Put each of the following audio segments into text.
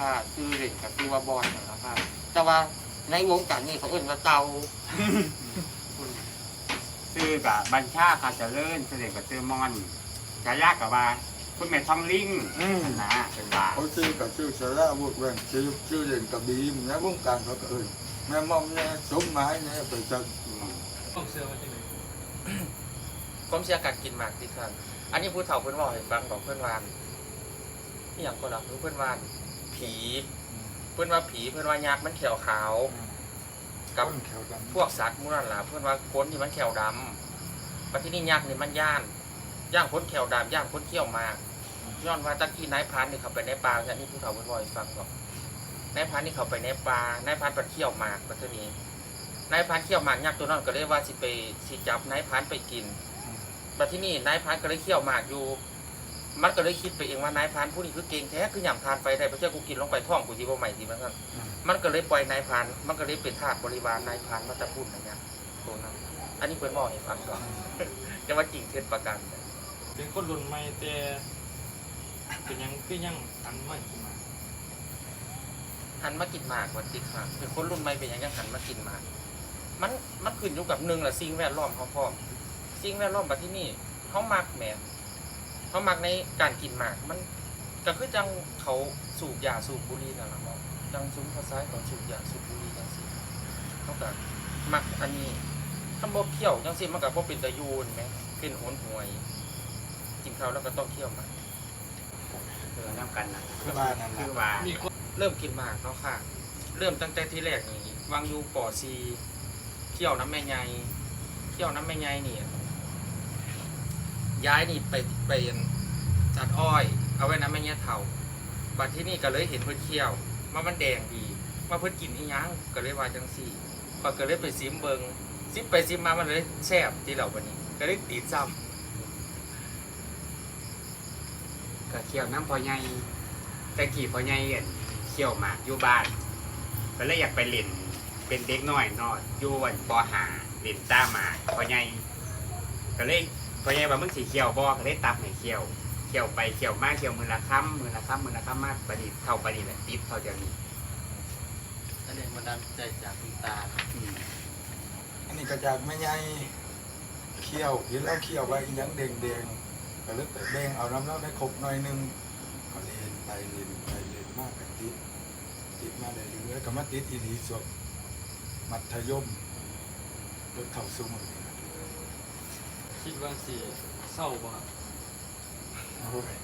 ค่ะชื่อเล่นกับชื่อว่าบอยนะครับแต่ว่าในวงการนี่เขาเอิ้นว่าเตาชื่อกับบัญชาคาเจริญเสด็จกับชื่อมอนฉายากับว่าคุณแม่ทองลิงอืมนะเป็นว่าเขาชื่อกับชื่อสาระวุฒิแหวนชื่อชื่อเล่นกับบีมนะวงการเขาก็เอิญแม่มอมเนี่ยสมหมายเนี่ยไปจัดอืมต้องเชื่อว่าที่ไหนผมเสียการกินหมากที่ครับอันนี้ผู้เฒ่าเพื่อนบอกให้ฟังบอกเพื่อนวา นนี่อย่างคนละเพื่อนวานผี เพื่อนว่าผีเพื่อนว่ายักษ์มันเขียวขาว กับต้นแขวดำพวกสัตว์มูนั่นล่ะเพื่อนว่าค้นที่มันเขียวดำปัจจุบันยักษ์นี่มันย่าน ย่างค้นเขียวดำย่างค้นเขียวหมากย้อนว่าตะกี้นายพรานนี่เขาไปในป่าเนี่ยนี่ผู้เฒ่าเพื่อนบอกให้ฟังบอกนายพรานนี่เขาไปในป่านายพรานไปเขียวหมากปัจจุบันนายพรานเขียวหมากยักษ์ตัวนั้นก็เลยว่าสิไปสิจับนายพรานไปกินมาที่นี่นายพรานก็เลยเขี่ยวหมากอยู่ มันก็เลยคิดไปเองว่านายพรานผู้นี้คือเก่งแท้คือหยำทานไฟได้เพราะเจ้ากูกินลงไปท่องกูจีบใหม่ทีมันก็มันก็เลยปล่อยนายพรานมันก็เลยเป็นทาสบริวารนายพรานมาตะพูดอย่างเงี้ยตัวนั้นอันนี้เพื่อนบอกให้ฟังก่อนจะว่าจริงเท็จประกันเป็นคนรุ่นใหม่แต่เป็นยังคือยังอันใหม่ขึ้นมาหันมากินหมากวันติค่ะเป็นคนรุ่นใหม่เป็นอย่างยังหันมากินหมากมันมันขึ้นอยู่กับหนึ่งแหละสิ่งแวดล้อมเขาพร้อมสิ่งแวดล้อมแบบที่นี่เขามักแหม เขามักในการกินหมากมันก็คือจังเขาสูบยาสูบบุหรี่นั่นแหละเนาะจังซุ้มภาษายของสูบยาสูบบุหรี่จังสิเขาก็มักอันนี้ถ้าบ่เคี่ยวจังสิมันก็บ่เป็นตะยูนแหมเป็นโหนหวยกินข้าวแล้วก็ต้องเคี่ยวหมากเออน้ำกันนะคือว่านั่นแหคือละว่ามีคนเริ่มกินหมากเนาะค่ะ เริ่มตั้งแต่ที่แรกนี่วางอยู่ปอซีเคี่ยวน้ำแม่ใหญ่เคี่ยวน้ำแม่ใหญ่นี่ ย้ายนี่ไปไปจัดอ้อย เอาไว้น้ำแม่ใหญ่เท่าบัดที่นี่ก็เลยเห็นเพิ่นเคี่ยวว่ามันแดงดีว่าเพิ่นกินอีหยังก็เลยว่าจังซี่ก็ก็เลยไปซิมเบิงซิมไปซิมมามันเลยแซ่บที่เราวันนี้ ก็เลยติดซ้ก็เขี่ยวน้ำพอใหญ่แต่กี่พอใหญ่เห็นเขี่ยวหมากอยู่บ้านก็เลยอยากไปเล่นเป็นเด็กน้อยนออยู่วันปอหาเล่นต้าหมากพอใหญ่ก็เลย พอใหญ่ว่ามึงสีเขี่ยวบ่ก็เลยตับให้เขี่ยวเขี่ยวไปเขี่ยวมาเขี่ยวมือละค่ำมือละค่ำมือละค่ำมากประดิษฐ์เท่าประดิษฐ์แหละติดเท่าเดียวนี้ำอันนี้มันดันใจจากคุณตาอืมอันนี้กระจากไม่ใหญ่เคี่ยวเห็นแล้วเคี่ยวไว้อีหยังแดงๆก็เลยไปแบ่งเอาน้ำเล่าได้ครบหน่อยหนึงก็เล่นไปเล่นไปเล่นมากกันติดติดมาเลยเรื่อยๆก็มาติดอีหลีสวบมัธยมรถเข้าสู่มือนี่นะ คิดว่าสิเศร้าบ่ครับโอ้ย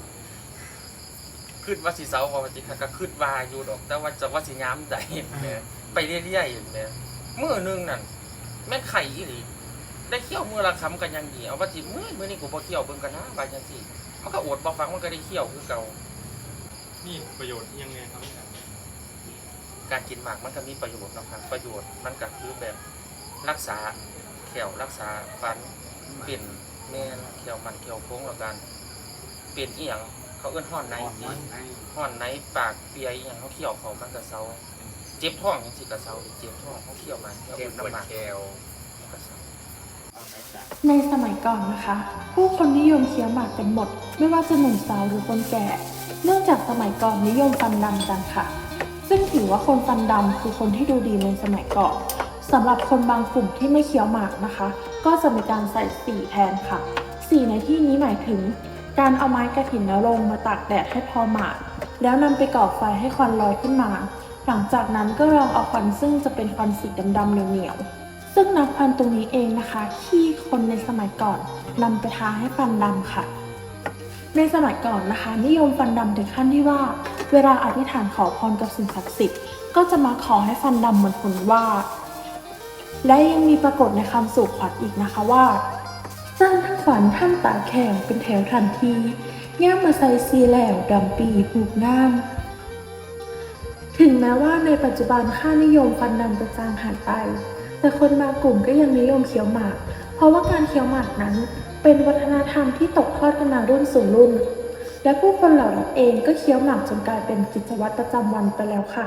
ขึ้นว่าสีเสาว่าจิค่ะก็ขึ้นว่าอยู่ดอก แต่ว่าจะว่าสีย้ำใจแหม่ไปเรื่อยๆแหม่เมื่อนึงนั่นแม่นไข่อีหลีได้เคี่ยวมือละคำกันอยังดีเอาว่าจิมื่อมื่อนี้กูบ่เคี่ยวเบิ่งกันนะบาจังซี่มันก็อดบ่ฟังมันก็ได้เคี่ยวคือเก่ามีประโยชน์อิหยังไงครับอาจารย์การกินหมากมันก็มีประโยชน์นะครับประโยชน์มันก็คือแบบรักษาแขวรักษาฟัน เปลี่ยนแม่นแขวมันแขวโค้งแล้วกัน เปลี่ยนอีหยังเขาเอื้นห่อนในอ่อนสิน้อยให้ห่อนในปากเปียอหย่างเขาเคี่ยวเขามันกระเซาเจ็บท้องยังสิกระเซาเจ็บท้องเขาเคี่ยวมันเขาเก็เก็บบปวดน้ำหมักแคลกระเซาในสมัยก่อนนะคะ ผู้คนนิยมเคี้ยวหมากกันหมด ไม่ว่าจะหนุ่มสาวหรือคนแก่ เนื่องจากสมัยก่อนนิยมฟันดำกันค่ะ ซึ่งถือว่าคนฟันดำคือคนที่ดูดีในสมัยก่อน สำหรับคนบางกลุ่มที่ไม่เคี้ยวหมากนะคะ ก็จะมีการใส่สีแทนค่ะ สีในที่นี้หมายถึง การเอาไม้กระถินนรงค์มาตากแดดให้พอหมาด แล้วนำไปก่อไฟให้ควันลอยขึ้นมา หลังจากนั้นก็ลองเอาควันซึ่งจะเป็นควันสีดำๆเหนียวๆซึ่งน้ำควันตรงนี้เองนะคะที่คนในสมัยก่อนนำไปทาให้ฟันดำค่ะ ในสมัยก่อนนะคะ นิยมฟันดำถึงขั้นที่ว่า เวลาอธิษฐานขอพรกับสิ่งศักดิ์สิทธิ์ก็จะมาขอให้ฟันดำเหมือนผลว่า และยังมีปรากฏในคำสู่ขวัญอีกนะคะว่าจ้างทั้งฝันท่านตาแข็งเป็นแถวทันทีย่ามมาใส่ซีแหลวดำปีผูกง่ามถึงแม้ว่าในปัจจุบันค่านิยมฟันดำจะจางหายไป แต่คนบางกลุ่มก็ยังนิยมเคี้ยวหมาก เพราะว่าการเคี้ยวหมากนั้น เป็นวัฒนธรรมที่ตกทอดกันมารุ่นสู่รุ่น และผู้คนเหล่านั้นเองก็เคี้ยวหมากจนกลายเป็นกิจวัตรประจำวันไปแล้วค่ะ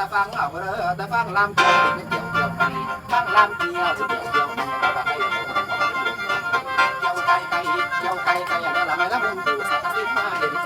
ta phang ở bờ ta phang làm kiều thì kiều kiều phang làm kiều thì kiều kiều kiều cay cay kiều cay cay là mày lắm buồn sa ta xin mai